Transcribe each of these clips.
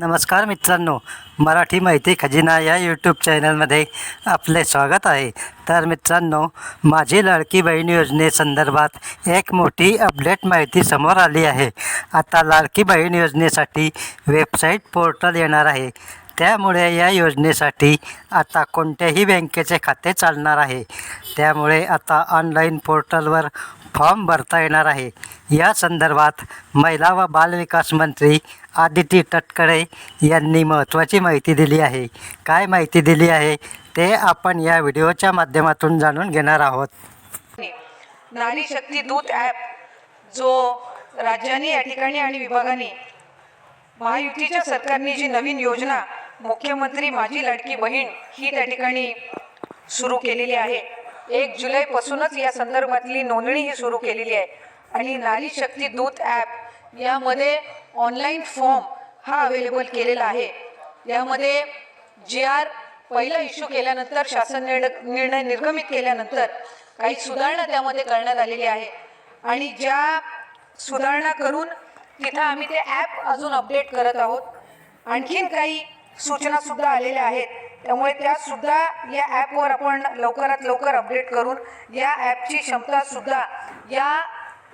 नमस्कार मित्रांनो मराठी माहिती खजिना या यूट्यूब चॅनलमध्ये आपले स्वागत आहे. तर मित्रांनो माझी लाडकी बहीण योजनेसंदर्भात एक मोठी अपडेट माहिती समोर आली आहे. आता लाडकी बहीण योजनेसाठी वेबसाईट पोर्टल येणार आहे. त्यामुळे या योजनेसाठी आता कोणत्याही बँकेचे खाते चालणार आहे. त्यामुळे आता ऑनलाईन पोर्टलवर फॉर्म भरता येणार आहे. या संदर्भात महिला व बालविकास मंत्री आदिती तटकरे यांनी महत्त्वाची माहिती दिली आहे. काय माहिती दिली आहे ते आपण या व्हिडिओच्या माध्यमातून जाणून घेणार आहोत. नारी शक्ती दूत ॲप जो राज्यांनी या ठिकाणी आणि विभागाने महायुतीच्या सरकारने जी नवीन योजना मुख्यमंत्री माझी लाडकी बहीण ही त्या ठिकाणी सुरू केलेली आहे. एक जुलैपासूनच या संदर्भातली नोंदणी ही सुरू केलेली आहे. आणि नारी शक्ती दूत ॲप यामध्ये ऑनलाईन फॉर्म हा अवेलेबल केलेला आहे. यामध्ये जी आर पहिला इश्यू केल्यानंतर शासन निर्णय निर्णय निर्गमित केल्यानंतर काही सुधारणा त्यामध्ये करण्यात आलेली आहे. आणि ज्या सुधारणा करून तिथं आम्ही ते ॲप अजून अपडेट करत आहोत. आणखीन काही सूचना सुद्धा आलेल्या आहेत. त्यामुळे त्या सुद्धा या ॲपवर आपण लवकरात लवकर अपडेट करून या ॲपची क्षमता सुद्धा या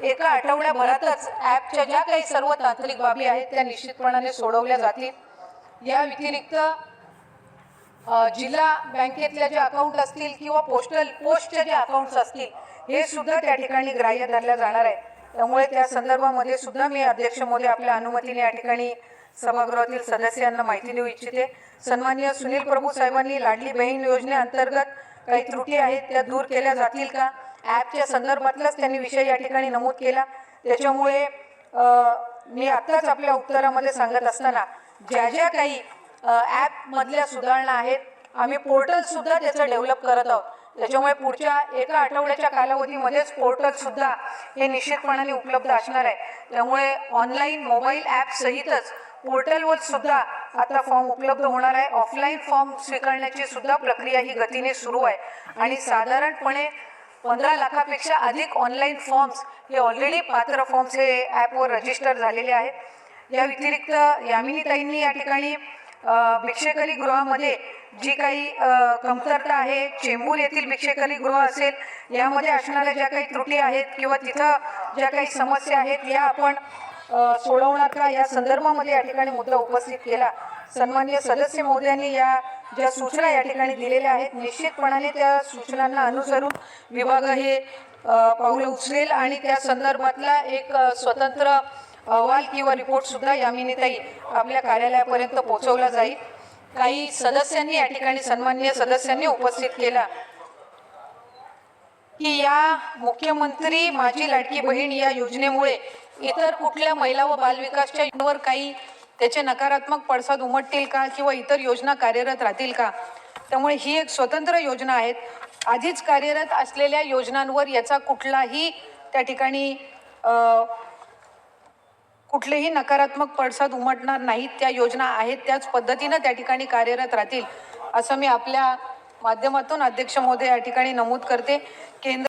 एका आठवड्याभरातच ॲपच्या ज्या काही सर्व तांत्रिक बाबी आहेत त्या निश्चितपणाने सोडवल्या जातील. या व्यतिरिक्त जिल्हा बँकेतल्या जे अकाउंट असतील किंवा पोस्टल पोस्टचे जे अकाउंट्स असतील हे सुद्धा त्या ठिकाणी ग्राह्य धरल्या जाणार आहे. त्यामुळे त्या संदर्भामध्ये सुद्धा मी अध्यक्ष मोदी आपल्या अनुमतीने या ठिकाणी सभागृहातील सदस्यांना माहिती देऊ इच्छिते. सन्माननीय सुनील प्रभू साहेबांनी लाडली बहीण योजनेअंतर्गत काही त्रुटी आहेत त्या दूर केल्या जातील का? ॲपच्या संदर्भातलाच त्यांनी विषय या ठिकाणी नमूद केला. त्याच्यामुळे मी आत्ताच आपल्या उत्तरामध्ये सांगत असताना ज्या ज्या काही ॲपमधल्या सुधारणा आहेत आम्ही पोर्टल सुद्धा त्याचं डेव्हलप करत आहोत. त्याच्यामुळे पुढच्या एका आठवड्याच्या कालावधीमध्येच पोर्टल सुद्धा हे निश्चितपणाने उपलब्ध असणार आहे. त्यामुळे ऑनलाईन मोबाईल ॲपसहितच पोर्टलवर सुद्धा आता फॉर्म उपलब्ध होणार आहे. ऑफलाईन फॉर्म स्वीकारण्याची सुद्धा प्रक्रिया ही गतीने सुरू आहे. आणि साधारणपणे पंधरा लाखापेक्षा अधिक ऑनलाईन फॉर्म्स हे ऑलरेडी पात्र फॉर्म्स हे ॲपवर रजिस्टर झालेले आहेत. या व्यतिरिक्त यामिनीताईंनी या ठिकाणी भिक्षेकरी गृहामध्ये जी काही कमतरता आहे चेंबूर येथील भिक्षेकरी गृह असेल यामध्ये असणाऱ्या ज्या काही त्रुटी आहेत किंवा तिथं ज्या काही समस्या आहेत या आपण सोडवणार का? या संदर्भामध्ये या ठिकाणी मुद्दा उपस्थित केला. सन्मान्य सदस्य महोदयांनी या ज्या सूचना या ठिकाणी दिलेल्या आहेत निश्चितपणाने त्या सूचनांना अनुसरून विभाग हे पाऊलं उचलेल आणि त्या संदर्भातला एक स्वतंत्र अहवाल किंवा रिपोर्ट सुद्धा यामिनीताई आपल्या कार्यालयापर्यंत पोहोचवला जाईल. काही सदस्यांनी या ठिकाणी सन्मान्य सदस्यांनी उपस्थित केला. की या मुख्यमंत्री माझी लाडकी बहीण या योजनेमुळे इतर कुठल्या महिला व बालविकासच्या योजनेवर काही त्याचे नकारात्मक पडसाद उमटतील का किंवा इतर योजना कार्यरत राहतील का? त्यामुळे ही एक स्वतंत्र योजना आहेत. आधीच कार्यरत असलेल्या योजनांवर याचा कुठलाही त्या ठिकाणी कुठलेही नकारात्मक पडसाद उमटणार नाहीत. त्या योजना आहेत. त्याच पद्धतीनं त्या ठिकाणी कार्यरत राहतील असं मी आपल्या माध्यमातून अध्यक्ष महोदय या ठिकाणी नमूद करते. केंद्र